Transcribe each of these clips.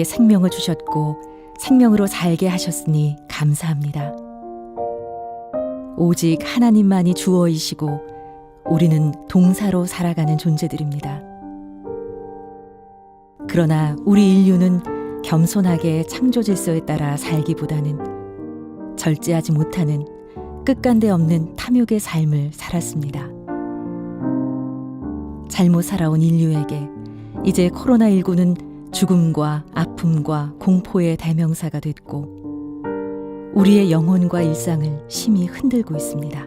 우리에게 생명을 주셨고 생명으로 살게 하셨으니 감사합니다. 오직 하나님만이 주어이시고 우리는 동사로 살아가는 존재들입니다. 그러나 우리 인류는 겸손하게 창조 질서에 따라 살기보다는 절제하지 못하는 끝간데 없는 탐욕의 삶을 살았습니다. 잘못 살아온 인류에게 이제 코로나19는 죽음과 아픔과 공포의 대명사가 됐고 우리의 영혼과 일상을 심히 흔들고 있습니다.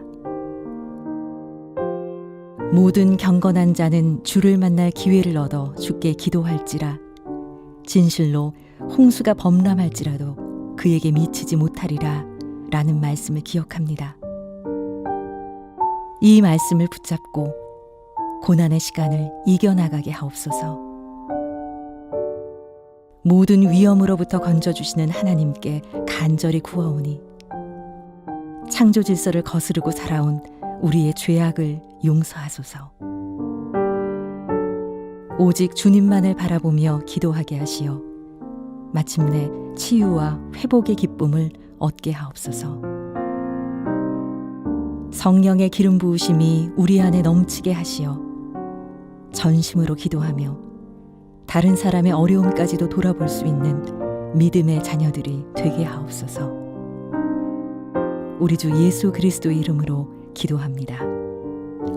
모든 경건한 자는 주를 만날 기회를 얻어 주께 기도할지라 진실로 홍수가 범람할지라도 그에게 미치지 못하리라 라는 말씀을 기억합니다. 이 말씀을 붙잡고 고난의 시간을 이겨나가게 하옵소서. 모든 위험으로부터 건져주시는 하나님께 간절히 구하오니 창조 질서를 거스르고 살아온 우리의 죄악을 용서하소서. 오직 주님만을 바라보며 기도하게 하시어 마침내 치유와 회복의 기쁨을 얻게 하옵소서. 성령의 기름 부으심이 우리 안에 넘치게 하시어 전심으로 기도하며 다른 사람의 어려움까지도 돌아볼 수 있는 믿음의 자녀들이 되게 하옵소서. 우리 주 예수 그리스도의 이름으로 기도합니다.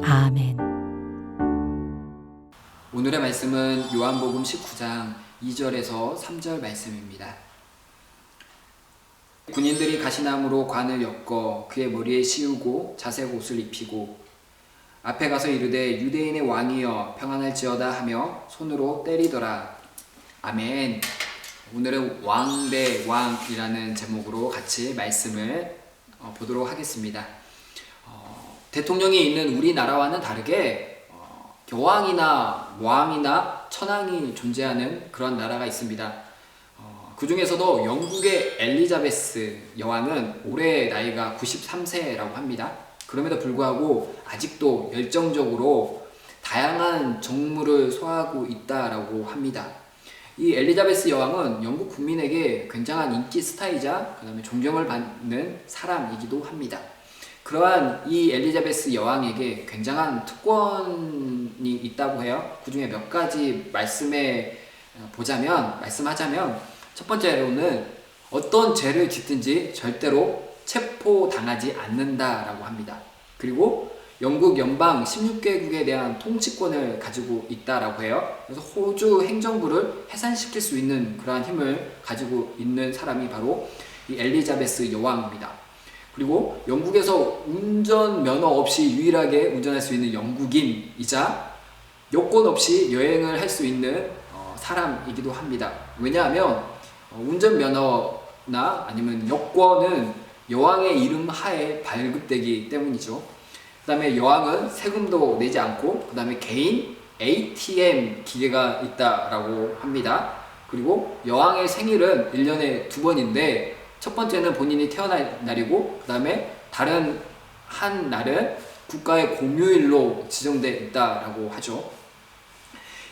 아멘. 오늘의 말씀은 요한복음 19장 2절에서 3절 말씀입니다. 군인들이 가시나무로 관을 엮어 그의 머리에 씌우고 자색 옷을 입히고 앞에 가서 이르되 유대인의 왕이여 평안할지어다 하며 손으로 때리더라. 아멘. 오늘은 왕 대 왕이라는 제목으로 같이 말씀을 어, 보도록 하겠습니다. 어, 대통령이 있는 우리나라와는 다르게 어, 여왕이나 왕이나 천황이 존재하는 그런 나라가 있습니다. 어, 그 중에서도 영국의 엘리자베스 여왕은 올해 나이가 93세라고 합니다. 그럼에도 불구하고 아직도 열정적으로 다양한 정무를 소화하고 있다라고 합니다. 이 엘리자베스 여왕은 영국 국민에게 굉장한 인기 스타이자 그다음에 존경을 받는 사람이기도 합니다. 그러한 이 엘리자베스 여왕에게 굉장한 특권이 있다고 해요. 그 중에 몇 가지 말씀에 어, 보자면 말씀하자면 첫 번째로는 어떤 죄를 짓든지 절대로 체포당하지 않는다라고 합니다. 그리고 영국 연방 16개국에 대한 통치권을 가지고 있다라고 해요. 그래서 호주 행정부를 해산시킬 수 있는 그러한 힘을 가지고 있는 사람이 바로 이 엘리자베스 여왕입니다. 그리고 영국에서 운전 면허 없이 유일하게 운전할 수 있는 영국인이자 여권 없이 여행을 할 수 있는 어, 사람이기도 합니다. 왜냐하면 어, 운전 면허나 아니면 여권은 여왕의 이름 하에 발급되기 때문이죠. 그 다음에 여왕은 세금도 내지 않고 그 다음에 개인 ATM 기계가 있다라고 합니다. 그리고 여왕의 생일은 1년에 두 번인데 첫 번째는 본인이 태어날 날이고 그 다음에 다른 한 날은 국가의 공휴일로 지정돼 있다라고 하죠.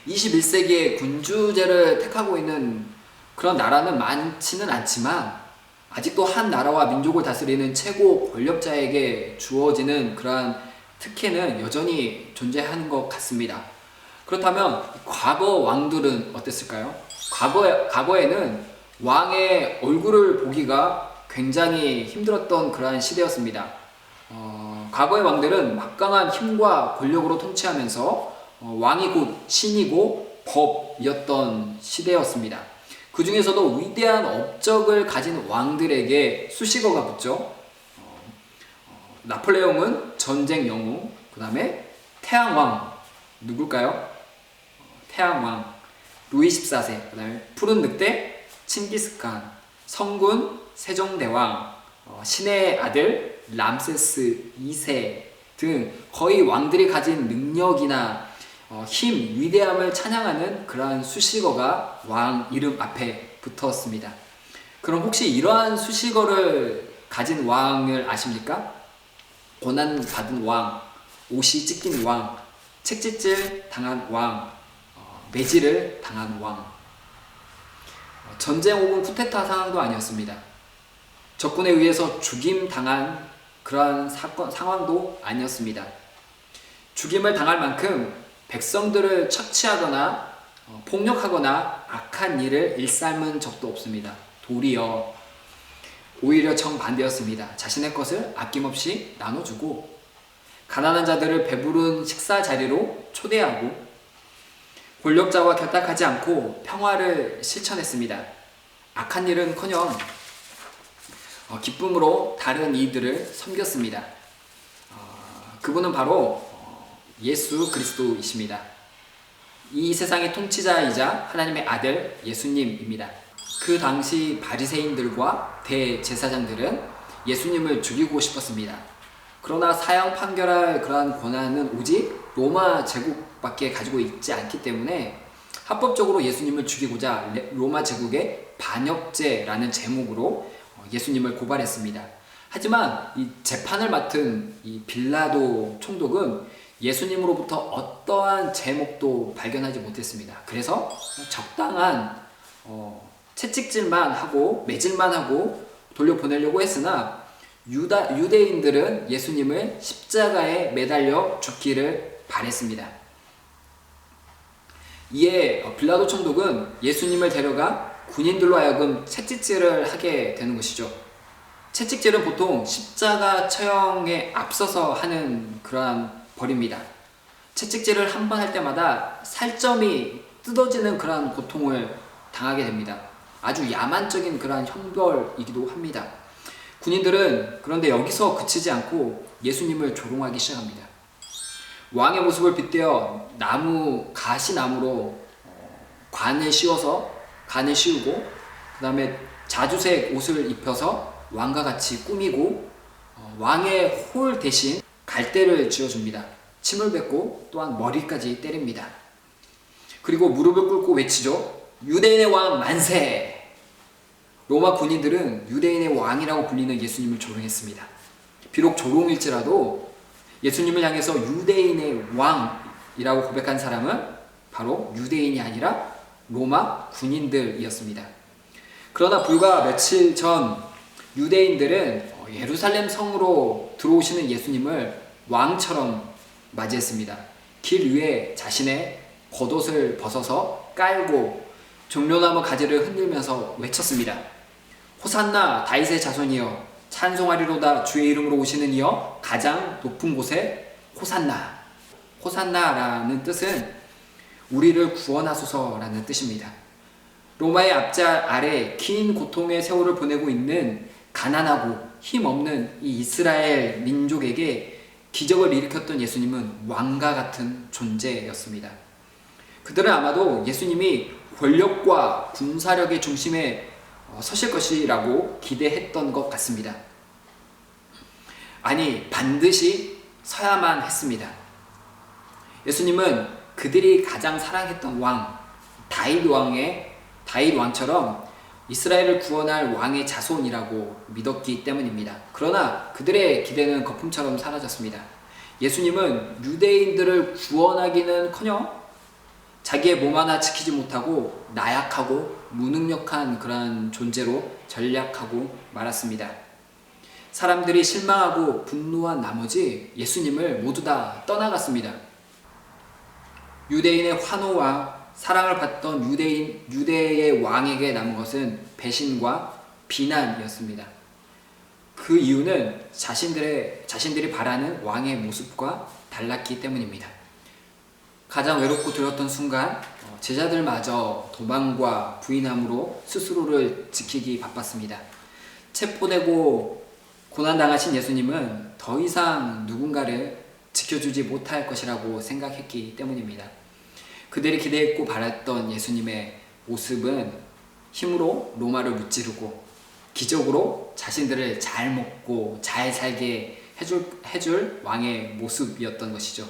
21세기에 군주제를 택하고 있는 그런 나라는 많지는 않지만 아직도 한 나라와 민족을 다스리는 최고 권력자에게 주어지는 그러한 특혜는 여전히 존재하는 것 같습니다. 그렇다면 과거 왕들은 어땠을까요? 과거 과거에는 왕의 얼굴을 보기가 굉장히 힘들었던 그러한 시대였습니다. 어, 과거의 왕들은 막강한 힘과 권력으로 통치하면서 어, 왕이 곧 신이고 법이었던 시대였습니다. 그 중에서도 위대한 업적을 가진 왕들에게 수식어가 붙죠. 어, 어, 나폴레옹은 전쟁 영웅, 그 다음에 태양왕. 누굴까요? 어, 태양왕. 루이 14세, 그 다음에 푸른 늑대 칭기스칸, 성군 세종대왕, 어, 신의 아들 람세스 2세 등 거의 왕들이 가진 능력이나 어, 힘, 위대함을 찬양하는 그러한 수식어가 왕 이름 앞에 붙었습니다. 그럼 혹시 이러한 수식어를 가진 왕을 아십니까? 고난 받은 왕, 옷이 찢긴 왕, 책짓질 당한 왕, 어, 매질을 당한 왕. 어, 전쟁 혹은 쿠데타 상황도 아니었습니다. 적군에 의해서 죽임 당한 그러한 사건 상황도 아니었습니다. 죽임을 당할 만큼 백성들을 착취하거나 어, 폭력하거나 악한 일을 일삼은 적도 없습니다. 도리어 오히려 정반대였습니다. 자신의 것을 아낌없이 나눠주고 가난한 자들을 배부른 식사 자리로 초대하고 권력자와 결탁하지 않고 평화를 실천했습니다. 악한 일은커녕 어, 기쁨으로 다른 이들을 섬겼습니다. 어, 그분은 바로 어, 예수 그리스도이십니다. 이 세상의 통치자이자 하나님의 아들 예수님입니다. 그 당시 바리새인들과 대제사장들은 예수님을 죽이고 싶었습니다. 그러나 사형 판결할 그러한 권한은 오직 로마 제국밖에 가지고 있지 않기 때문에 합법적으로 예수님을 죽이고자 레- 로마 제국의 반역죄라는 제목으로 어, 예수님을 고발했습니다. 하지만 이 재판을 맡은 이 빌라도 총독은 예수님으로부터 어떠한 제목도 발견하지 못했습니다. 그래서 적당한 어, 채찍질만 하고 매질만 하고 돌려보내려고 했으나 유다, 유대인들은 예수님을 십자가에 매달려 죽기를 바랬습니다. 이에 어, 빌라도 총독은 예수님을 데려가 군인들로 하여금 채찍질을 하게 되는 것이죠. 채찍질은 보통 십자가 처형에 앞서서 하는 그러한 벌입니다. 채찍질을 한 번 할 때마다 살점이 뜯어지는 그러한 고통을 당하게 됩니다. 아주 야만적인 그러한 형벌이기도 합니다. 군인들은 그런데 여기서 그치지 않고 예수님을 조롱하기 시작합니다. 왕의 모습을 빗대어 나무 가시나무로 어, 관을 씌워서 관을 씌우고 그 다음에 자주색 옷을 입혀서 왕과 같이 꾸미고 어, 왕의 홀 대신 갈대를 쥐어줍니다. 침을 뱉고 또한 머리까지 때립니다. 그리고 무릎을 꿇고 외치죠. 유대인의 왕 만세! 로마 군인들은 유대인의 왕이라고 불리는 예수님을 조롱했습니다. 비록 조롱일지라도 예수님을 향해서 유대인의 왕이라고 고백한 사람은 바로 유대인이 아니라 로마 군인들이었습니다. 그러나 불과 며칠 전 유대인들은 어, 예루살렘 성으로 들어오시는 예수님을 왕처럼 맞이했습니다. 길 위에 자신의 겉옷을 벗어서 깔고 종려나무 가지를 흔들면서 외쳤습니다. 호산나 다윗의 자손이여 찬송하리로다 주의 이름으로 오시는 이여 가장 높은 곳에 호산나 호산나라는 뜻은 우리를 구원하소서라는 뜻입니다. 로마의 앞자 아래 긴 고통의 세월을 보내고 있는 가난하고 힘없는 이 이스라엘 민족에게 기적을 일으켰던 예수님은 왕과 같은 존재였습니다. 그들은 아마도 예수님이 권력과 군사력의 중심에 어, 서실 것이라고 기대했던 것 같습니다. 아니, 반드시 서야만 했습니다. 예수님은 그들이 가장 사랑했던 왕, 다윗 왕의 다윗 왕처럼 이스라엘을 구원할 왕의 자손이라고 믿었기 때문입니다. 그러나 그들의 기대는 거품처럼 사라졌습니다. 예수님은 유대인들을 구원하기는 커녕 자기의 몸 하나 지키지 못하고 나약하고 무능력한 그러한 존재로 전략하고 말았습니다. 사람들이 실망하고 분노한 나머지 예수님을 모두 다 떠나갔습니다. 유대인의 환호와 사랑을 받던 유대인 유대의 왕에게 남은 것은 배신과 비난이었습니다. 그 이유는 자신들의 자신들이 바라는 왕의 모습과 달랐기 때문입니다. 가장 외롭고 두려웠던 순간 어, 제자들마저 도망과 부인함으로 스스로를 지키기 바빴습니다. 체포되고 고난당하신 예수님은 더 이상 누군가를 지켜주지 못할 것이라고 생각했기 때문입니다. 그들이 기대했고 바랐던 예수님의 모습은 힘으로 로마를 무찌르고 기적으로 자신들을 잘 먹고 잘 살게 해줄, 해줄 왕의 모습이었던 것이죠.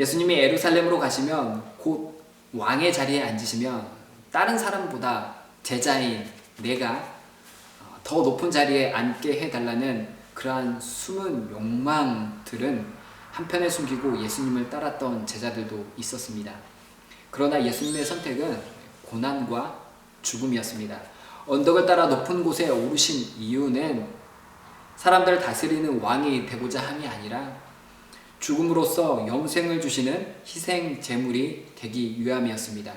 예수님이 에루살렘으로 가시면 곧 왕의 자리에 앉으시면 다른 사람보다 제자인 내가 어, 더 높은 자리에 앉게 해달라는 그러한 숨은 욕망들은 한편에 숨기고 예수님을 따랐던 제자들도 있었습니다. 그러나 예수님의 선택은 고난과 죽음이었습니다. 언덕을 따라 높은 곳에 오르신 이유는 사람들을 다스리는 왕이 되고자 함이 아니라 죽음으로써 영생을 주시는 희생 제물이 되기 위함이었습니다.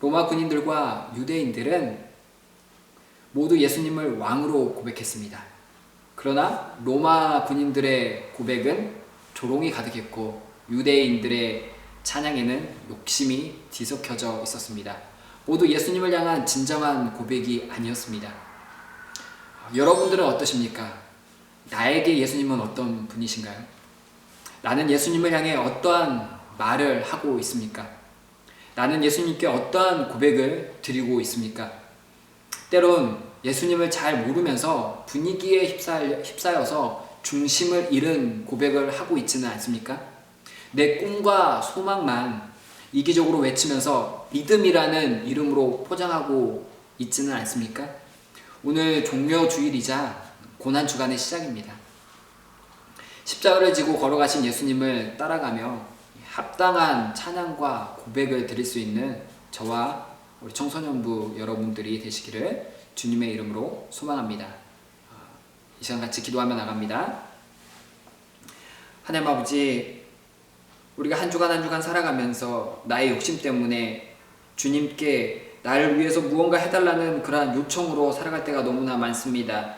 로마 군인들과 유대인들은 모두 예수님을 왕으로 고백했습니다. 그러나 로마 군인들의 고백은 조롱이 가득했고 유대인들의 찬양에는 욕심이 뒤섞여져 있었습니다. 모두 예수님을 향한 진정한 고백이 아니었습니다. 여러분들은 어떠십니까? 나에게 예수님은 어떤 분이신가요? 나는 예수님을 향해 어떠한 말을 하고 있습니까? 나는 예수님께 어떠한 고백을 드리고 있습니까? 때론 예수님을 잘 모르면서 분위기에 휩싸여, 휩싸여서 중심을 잃은 고백을 하고 있지는 않습니까? 내 꿈과 소망만 이기적으로 외치면서 믿음이라는 이름으로 포장하고 있지는 않습니까? 오늘 종료 주일이자 고난 주간의 시작입니다. 십자가를 지고 걸어가신 예수님을 따라가며 합당한 찬양과 고백을 드릴 수 있는 저와 우리 청소년부 여러분들이 되시기를 주님의 이름으로 소망합니다. 아, 이 시간 같이 기도하며 나갑니다. 하나님 아버지, 우리가 한 주간 한 주간 살아가면서 나의 욕심 때문에 주님께 나를 위해서 무언가 해달라는 그러한 요청으로 살아갈 때가 너무나 많습니다.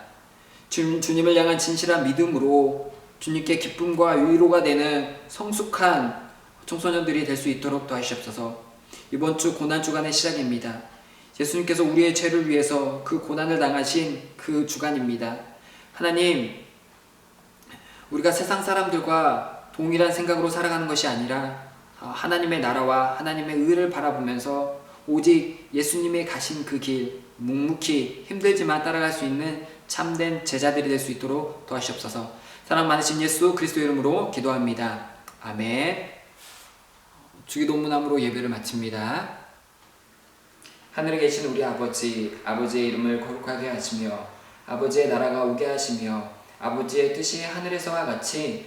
주, 주님을 향한 진실한 믿음으로 주님께 기쁨과 위로가 되는 성숙한 청소년들이 될 수 있도록 도와주시옵소서. 이번 주 고난 주간의 시작입니다. 예수님께서 우리의 죄를 위해서 그 고난을 당하신 그 주간입니다. 하나님, 우리가 세상 사람들과 동일한 생각으로 살아가는 것이 아니라 아, 하나님의 나라와 하나님의 의를 바라보면서 오직 예수님의 가신 그 길 묵묵히 힘들지만 따라갈 수 있는 참된 제자들이 될 수 있도록 도와주시옵소서. 사랑 많으신 예수 그리스도 이름으로 기도합니다. 아멘. 주기도문함으로 예배를 마칩니다. 하늘에 계신 우리 아버지, 아버지의 이름을 거룩하게 하시며 아버지의 나라가 오게 하시며 아버지의 뜻이 하늘에서와 같이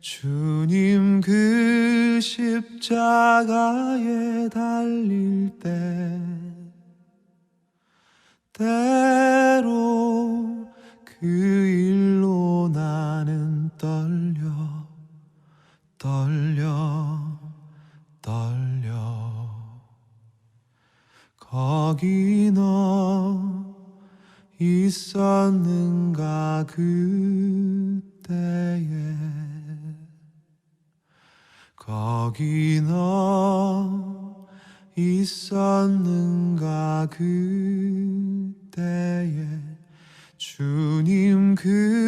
주님 그 십자가에 달릴 때 때로 그 일로 나는 떨려 떨려 떨려. 거기 너 있었는가 그때에 거기 너 있었는가 그때에 주님 그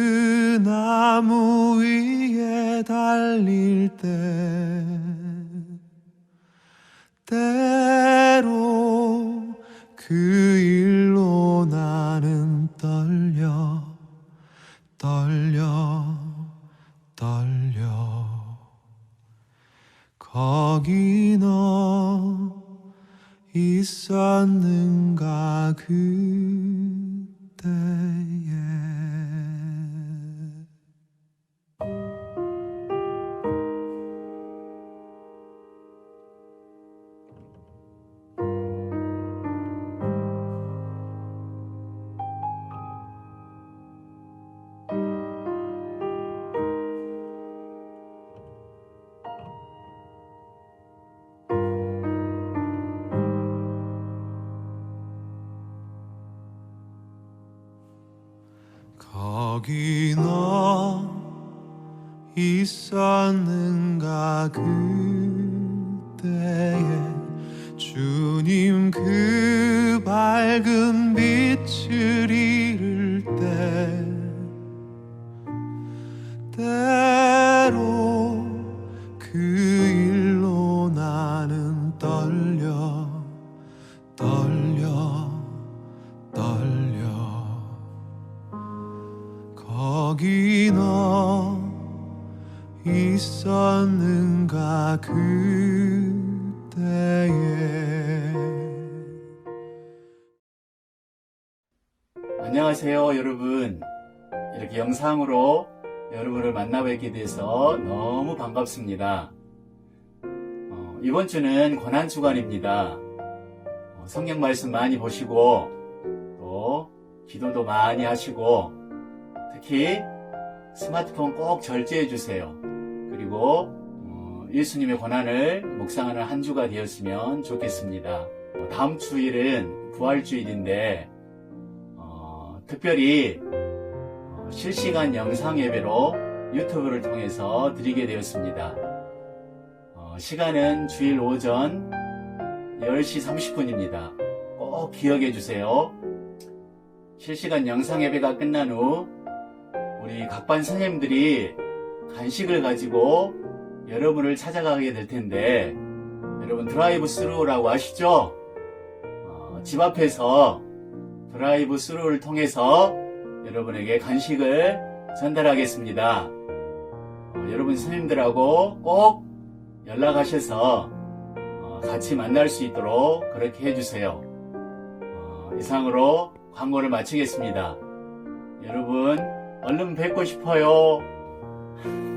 거기 너 있었는가 그 있었는가 그때에 안녕하세요, 여러분. 이렇게 영상으로 여러분을 만나 뵙게 돼서 너무 반갑습니다. 어, 이번 주는 고난 주간입니다. 어, 성경 말씀 많이 보시고, 또, 기도도 많이 하시고, 특히 스마트폰 꼭 절제해 주세요. 그리고, 어, 예수님의 고난을 묵상하는 한 주가 되었으면 좋겠습니다. 어, 다음 주일은 부활주일인데, 어, 특별히 어, 실시간 영상 예배로 유튜브를 통해서 드리게 되었습니다. 어, 시간은 주일 오전 10시 30분입니다. 꼭 기억해 주세요. 실시간 영상 예배가 끝난 후 우리 각반 선생님들이 간식을 가지고 여러분을 찾아가게 될 텐데 여러분 드라이브 스루라고 아시죠? 어, 집 앞에서 드라이브 스루를 통해서 여러분에게 간식을 전달하겠습니다. 어, 여러분 선생님들하고 꼭 연락하셔서 어, 같이 만날 수 있도록 그렇게 해주세요. 어, 이상으로 광고를 마치겠습니다. 여러분 얼른 뵙고 싶어요. Bye.